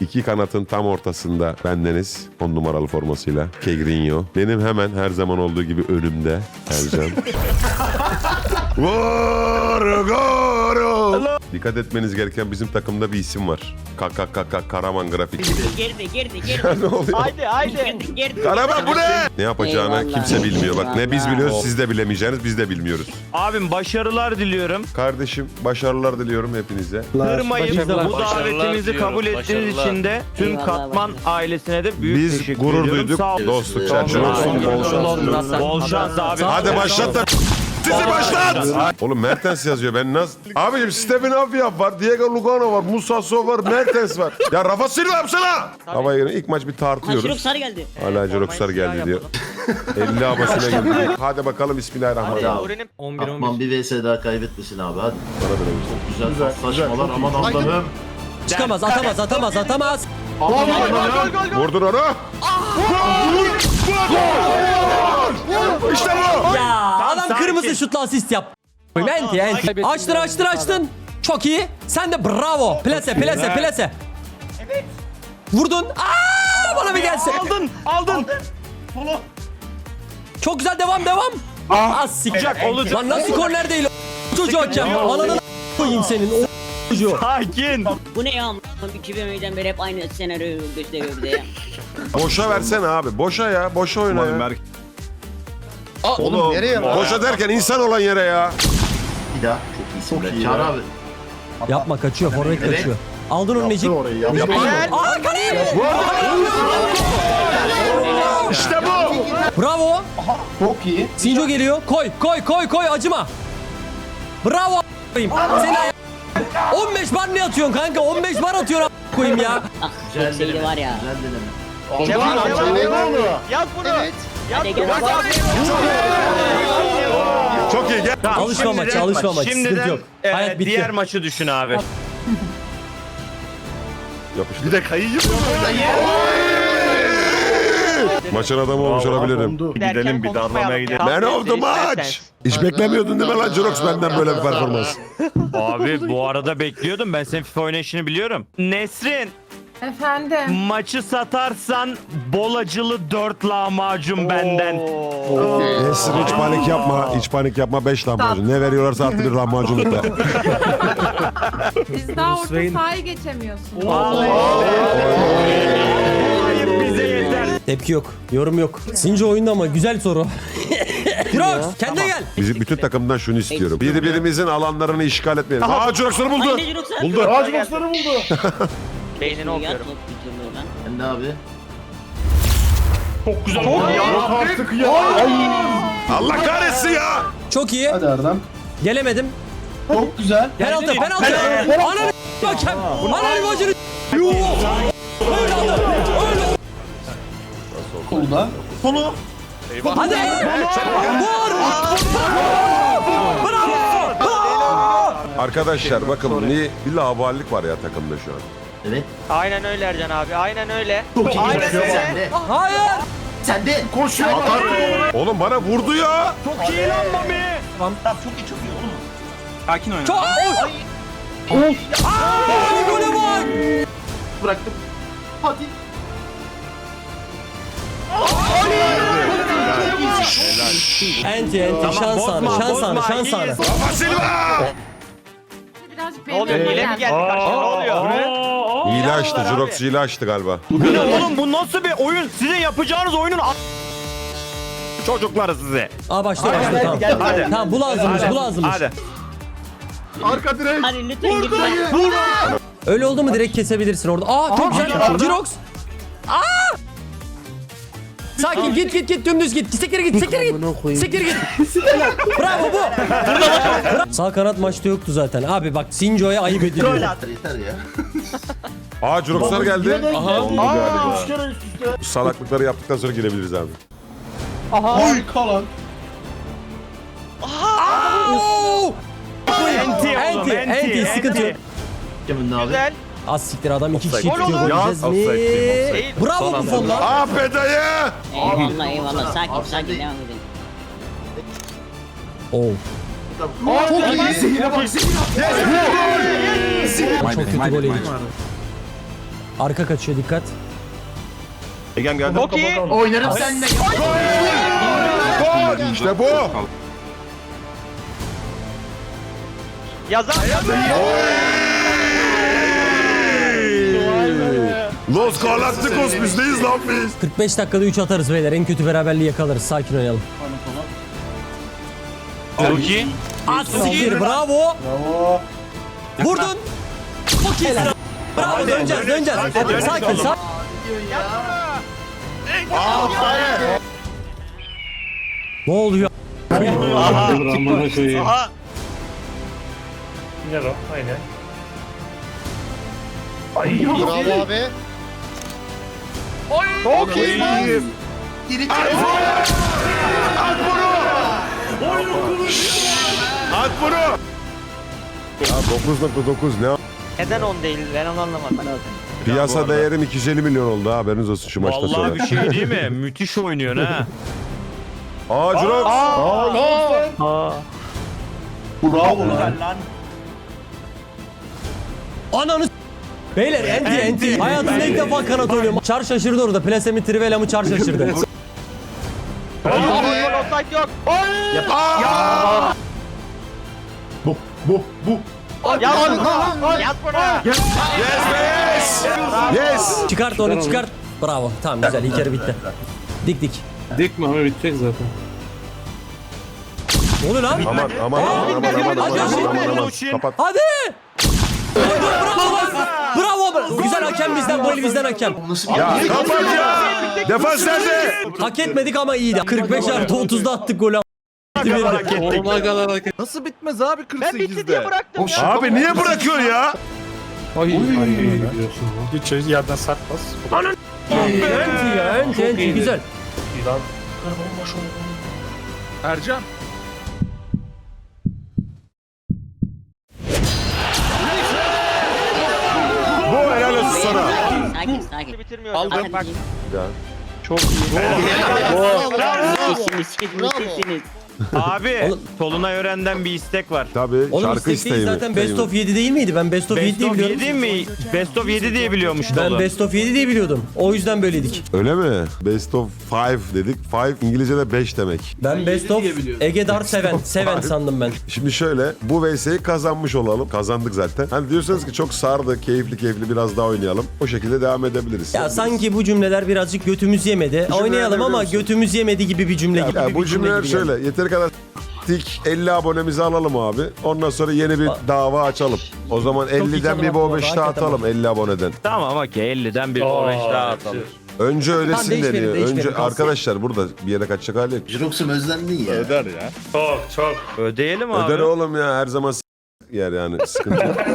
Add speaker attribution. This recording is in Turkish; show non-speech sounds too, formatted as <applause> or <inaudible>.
Speaker 1: İki kanatın tam ortasında bendeniz 10 numaralı formasıyla Kegrinho. Benim hemen her zaman olduğu gibi önümde Ercan. <laughs> Vur, gol! Dikkat etmeniz gereken bizim takımda bir isim var. KKKK Karaman Grafik.
Speaker 2: Girdi girdi girdi. <laughs>
Speaker 1: ne oluyor?
Speaker 3: Haydi haydi.
Speaker 2: girdi girdi.
Speaker 1: Karaman bu ne? Ne yapacağını
Speaker 2: Eyvallah,
Speaker 1: kimse bilmiyor. Bak ne biz biliyoruz siz de bilemeyeceğiniz biz de bilmiyoruz.
Speaker 3: Abim başarılar diliyorum.
Speaker 1: Kardeşim başarılar diliyorum hepinize.
Speaker 3: Kırmayıp bu davetimizi kabul ettiğiniz
Speaker 4: başarılar.
Speaker 3: için de tüm
Speaker 2: Eyvallah,
Speaker 3: Katman ailesine de büyük
Speaker 1: Biz
Speaker 3: teşekkür
Speaker 1: gurur
Speaker 3: ediyorum.
Speaker 1: duyduk.
Speaker 3: Sağ olun.
Speaker 1: Dostluk
Speaker 4: olun.
Speaker 3: Bol
Speaker 4: Bol
Speaker 3: şans, bol şans abi.
Speaker 1: Hadi başlat da sizi başlat. Oğlum Mertens yazıyor ben nasıl? Abicim Stephen Avia var, Diego Lugano var, Musa So var, Mertens var. Ya Rafa Silva yapsana. Havaya girin. ilk maç bir tartıyoruz.
Speaker 2: sarı geldi.
Speaker 1: Hala Joroksar geldi diyor. 50 <laughs> abasına geldi. Hadi bakalım Bismillahirrahmanirrahim.
Speaker 3: Öğrenim
Speaker 4: 11 Atman bir vs daha kaybetmesin abi hadi.
Speaker 1: Bana böyle bir şey.
Speaker 4: Güzel, paslaşmalar aman Allah'ım.
Speaker 5: Çıkamaz, atamaz, atamaz, atamaz.
Speaker 1: Vurdun onu. İşte bu.
Speaker 5: Ya
Speaker 3: sakin.
Speaker 5: kırmızı şutla asist yap. Enti, enti. Açtın, açtın, açtın. Çok iyi. Sen de bravo. Plase, plase, plase. Evet. Vurdun. Aa, bana bir gelsin.
Speaker 3: aldın aldın.
Speaker 5: Çok güzel devam, devam. Az siktir.
Speaker 3: olacak.
Speaker 5: Lan nasıl korner değil o çocuğu hakem. Ananı koyayım senin o çocuğu.
Speaker 3: Sakin.
Speaker 2: Bu ne ya? 2000'den beri hep aynı senaryo gösteriyor bize ya.
Speaker 1: Boşa versene abi. Boşa ya. Boşa oyna ya.
Speaker 6: Oğlum nereye?
Speaker 1: Boşa derken insan olan yere ya.
Speaker 4: Bir daha. Çok iyisin be. Çağrı abi.
Speaker 5: Yapma kaçıyor, forvet
Speaker 4: Evet.
Speaker 5: kaçıyor. Aldın onu Necip.
Speaker 6: orayı yaptı.
Speaker 5: Aa kaleye.
Speaker 3: İşte bu.
Speaker 5: Bravo.
Speaker 6: Çok iyi.
Speaker 5: Sinco geliyor. Koy, koy, koy, koy acıma. Bravo. Seni ay- 15 bar ne atıyorsun kanka? 15 bar atıyorsun koyayım ya.
Speaker 4: Güzel
Speaker 2: çok
Speaker 4: deneme.
Speaker 2: var ya.
Speaker 4: Güzel deneme.
Speaker 3: Devam devam devam. Yaz bunu.
Speaker 2: Gel.
Speaker 1: Çok iyi gel.
Speaker 3: Tamam,
Speaker 5: Alışma
Speaker 3: şimdiden
Speaker 5: maçı, alışma
Speaker 3: maç. Şimdiden
Speaker 5: Sıkıntı yok.
Speaker 3: e,
Speaker 5: Hayat bitti.
Speaker 3: diğer maçı düşün abi.
Speaker 6: Bir de kayıyor.
Speaker 1: Maçın adamı olmuş olabilirim.
Speaker 3: Gidelim bir darlamaya gidelim.
Speaker 1: Man of the match. Hiç beklemiyordun değil mi lan Jirox benden böyle bir performans?
Speaker 3: Abi bu arada bekliyordum. Ben senin FIFA oynayışını biliyorum. Nesrin
Speaker 7: Efendim.
Speaker 3: maçı satarsan bolacılı 4 lahmacun benden.
Speaker 1: Nesin hiç panik yapma. Hiç panik yapma. 5 lahmacun. Ne veriyorlarsa artı bir lahmacun lütfen. <laughs>
Speaker 7: Siz daha orta sahaya geçemiyorsunuz.
Speaker 3: Bize yeter.
Speaker 5: Tepki yok. Yorum yok. Sinco oyunda ama güzel soru. <laughs> Jirox kendine gel.
Speaker 1: Bizim bütün takımdan şunu istiyorum. Birbirimizin alanlarını işgal etmeyelim. Aa Jirox'ları buldu. Buldu.
Speaker 6: Ağaç boşları buldu. <laughs>
Speaker 3: Beynini okuyorum.
Speaker 4: Sen de abi.
Speaker 6: Yok artık ya.
Speaker 1: Allah kahretsin ya.
Speaker 5: Çok iyi.
Speaker 6: Hadi Erdem.
Speaker 5: Gelemedim.
Speaker 6: Çok güzel.
Speaker 5: Penaltı, penaltı. Ananı hakem. Ananı bacını. Yuh. Öyle oldu. Öyle oldu.
Speaker 6: Kolda.
Speaker 5: Hadi. Vur. Bravo.
Speaker 1: Arkadaşlar bakın bir, bir lavallik var ya takımda şu an.
Speaker 4: Evet.
Speaker 3: Aynen öyle Ercan abi. Aynen öyle.
Speaker 4: Çok iyi.
Speaker 3: Aynen
Speaker 4: Sen
Speaker 3: öyle.
Speaker 4: de.
Speaker 5: Hayır.
Speaker 4: Sen de.
Speaker 6: Koşuyor.
Speaker 1: Oğlum bana vurdu ya.
Speaker 3: Çok iyi lan Mami.
Speaker 5: Çok. Ay gole bak.
Speaker 4: Bıraktım. Hadi.
Speaker 5: Enti enti şans anı şans anı şans anı.
Speaker 1: Silva.
Speaker 7: Birazcık
Speaker 3: Ne oluyor? Hile mi
Speaker 7: geldi.
Speaker 3: geldi karşına? Ne oluyor?
Speaker 1: Hile açtı. Jirox hile açtı galiba.
Speaker 3: Bu ne oğlum bu nasıl bir oyun? Sizin yapacağınız oyunun a- çocukları size.
Speaker 5: Aa başla başla tamam.
Speaker 3: Hadi.
Speaker 5: Tamam bu lazımmış bu lazımmış.
Speaker 3: Hadi.
Speaker 6: Arka direk.
Speaker 2: Hadi lütfen git lan.
Speaker 5: Öyle oldu mu direkt kesebilirsin orada. Aa çok güzel. Jirox. Aa! Sakin git git git dümdüz git. Siktir git siktir git. Siktir git. Bravo bu. Sağ kanat maçta yoktu zaten. Abi bak Sinco'ya ayıp ediliyor.
Speaker 4: Yeter ya.
Speaker 1: Aa Jirox'lar geldi.
Speaker 5: Aha.
Speaker 6: Üç kere üst üste.
Speaker 1: Bu salaklıkları yaptıktan sonra girebiliriz abi.
Speaker 6: Harika lan.
Speaker 5: Oo!
Speaker 3: Enti oğlum
Speaker 5: Enti, enti, sıkıntı yok.
Speaker 4: Kimin abi?
Speaker 3: Güzel.
Speaker 5: Az siktir adam iki kişi
Speaker 3: Gol
Speaker 5: tutuyor
Speaker 3: olur.
Speaker 5: gol yiyeceğiz mi?
Speaker 3: Değil.
Speaker 5: Bravo bu son lan.
Speaker 1: Ah be dayı.
Speaker 2: Eyvallah eyvallah. Sakin sakin
Speaker 4: de-
Speaker 2: devam edin.
Speaker 5: Oo.
Speaker 6: Çok iyi. Zihine bak zihine.
Speaker 5: Çok kötü gol yedik. Arka kaçıyor dikkat.
Speaker 1: Egem geldi.
Speaker 3: Çok iyi.
Speaker 4: Oynarım seninle.
Speaker 1: İşte bu.
Speaker 3: Yazar.
Speaker 1: Los Galacticos bizdeyiz lan biz.
Speaker 5: 45 dakikada 3 atarız beyler. En kötü beraberliği yakalarız. Sakin oynayalım.
Speaker 3: Çok iyi.
Speaker 5: Siktir bravo.
Speaker 6: Bravo.
Speaker 5: Vurdun. Çok. Bravo döneceğiz döneceğiz. Hadi sakin sakin. Ne oluyor?
Speaker 6: Amına koyayım.
Speaker 3: Aha.
Speaker 6: Yine o. Aynen.
Speaker 8: Bravo abi.
Speaker 3: Çok iyi.
Speaker 4: Geri
Speaker 1: At bunu. Ya 9.9 ne?
Speaker 3: Neden 10 değil? Ben onu anlamadım.
Speaker 1: Piyasa değerim 250 milyon oldu ha, haberiniz olsun şu maçta sonra.
Speaker 3: Vallahi bir şey değil mi? <laughs> Müthiş oynuyorsun ha.
Speaker 1: Aa Jurox.
Speaker 6: Bravo lan.
Speaker 5: Ananı s- Beyler enti enti. Hayatımda ilk defa kanat oynuyorum. Çar şaşırdı orada. Plasemi Trivela mı çar şaşırdı. <laughs>
Speaker 3: Offside yok.
Speaker 6: Bu bu bu.
Speaker 3: Yaz bunu.
Speaker 1: Yes yes. Yes.
Speaker 5: Çıkart onu çıkart. Bravo. Tamam güzel. İlk bitti. Dik dik.
Speaker 6: Dik mi ama bitecek zaten.
Speaker 5: Ne oluyor lan?
Speaker 1: Aman aman aman aman aman aman aman. Kapat.
Speaker 5: Hadi. Bravo. Bravo. Güzel hakem bizden, gol bizden hakem.
Speaker 1: Ya kapat ya. Defans nerede?
Speaker 5: Hak etmedik ama iyiydi. 45 artı 30'da attık golü.
Speaker 6: Normal kadar hareket.
Speaker 8: Nasıl bitmez abi 48'de?
Speaker 3: Ben bitti diye bıraktım ya.
Speaker 1: Abi niye bırakıyorsun ya?
Speaker 6: Ay ay biliyorsun. Hiç yerden sarkmaz.
Speaker 5: Enti ya, enti enti. Güzel.
Speaker 8: Ercan.
Speaker 1: Bu helal olsun sana.
Speaker 2: Sakin sakin.
Speaker 3: Bitirmiyorum.
Speaker 8: Aldım.
Speaker 2: Bak.
Speaker 1: Ya.
Speaker 2: Müthişsiniz, müthişsiniz.
Speaker 3: Abi
Speaker 5: Oğlum-
Speaker 3: Tolunay Ören'den bir istek var.
Speaker 1: Tabii
Speaker 5: Oğlum
Speaker 1: şarkı
Speaker 5: istek
Speaker 1: isteği
Speaker 5: değil zaten Best of 7 değil miydi? Ben Best of 7
Speaker 3: Best
Speaker 5: diye
Speaker 3: of
Speaker 5: biliyordum.
Speaker 3: 7 mi? Best of 7 diye biliyormuş
Speaker 5: Ben
Speaker 3: Tolu.
Speaker 5: Best of 7 diye biliyordum. O yüzden böyleydik.
Speaker 1: Öyle mi? Best of 5 dedik. 5 İngilizce'de 5 demek.
Speaker 5: Ben Best of Ege Dar Seven. Seven sandım ben.
Speaker 1: Şimdi şöyle bu VS'yi kazanmış olalım. Kazandık zaten. Hani diyorsanız ki çok sardı, keyifli keyifli biraz daha oynayalım. O şekilde devam edebiliriz.
Speaker 5: Ya sanki bu cümleler birazcık götümüz yemedi. Oynayalım ama
Speaker 1: biliyorsun.
Speaker 5: götümüz yemedi gibi bir cümle gibi.
Speaker 1: Ya
Speaker 5: bir
Speaker 1: bu
Speaker 5: cümle
Speaker 1: cümleler
Speaker 5: gibi geldi.
Speaker 1: şöyle. Yeteri kadar tik 50 abonemizi alalım abi. Ondan sonra yeni bir dava açalım. O zaman 50'den bir bo 5 daha atalım 50 aboneden.
Speaker 3: Tamam okey 50'den bir orange daha atalım.
Speaker 1: Önce öylesin
Speaker 5: değişmeyelim,
Speaker 1: deniyor.
Speaker 5: değişmeyelim,
Speaker 1: Önce
Speaker 5: kalsın.
Speaker 1: arkadaşlar burada bir yere kaçacak hali yok.
Speaker 4: Jirox'um özlendin ya.
Speaker 6: Çok çok.
Speaker 3: Ödeyelim abi.
Speaker 1: Öder oğlum ya her zaman s- yer yani sıkıntı yok. <laughs>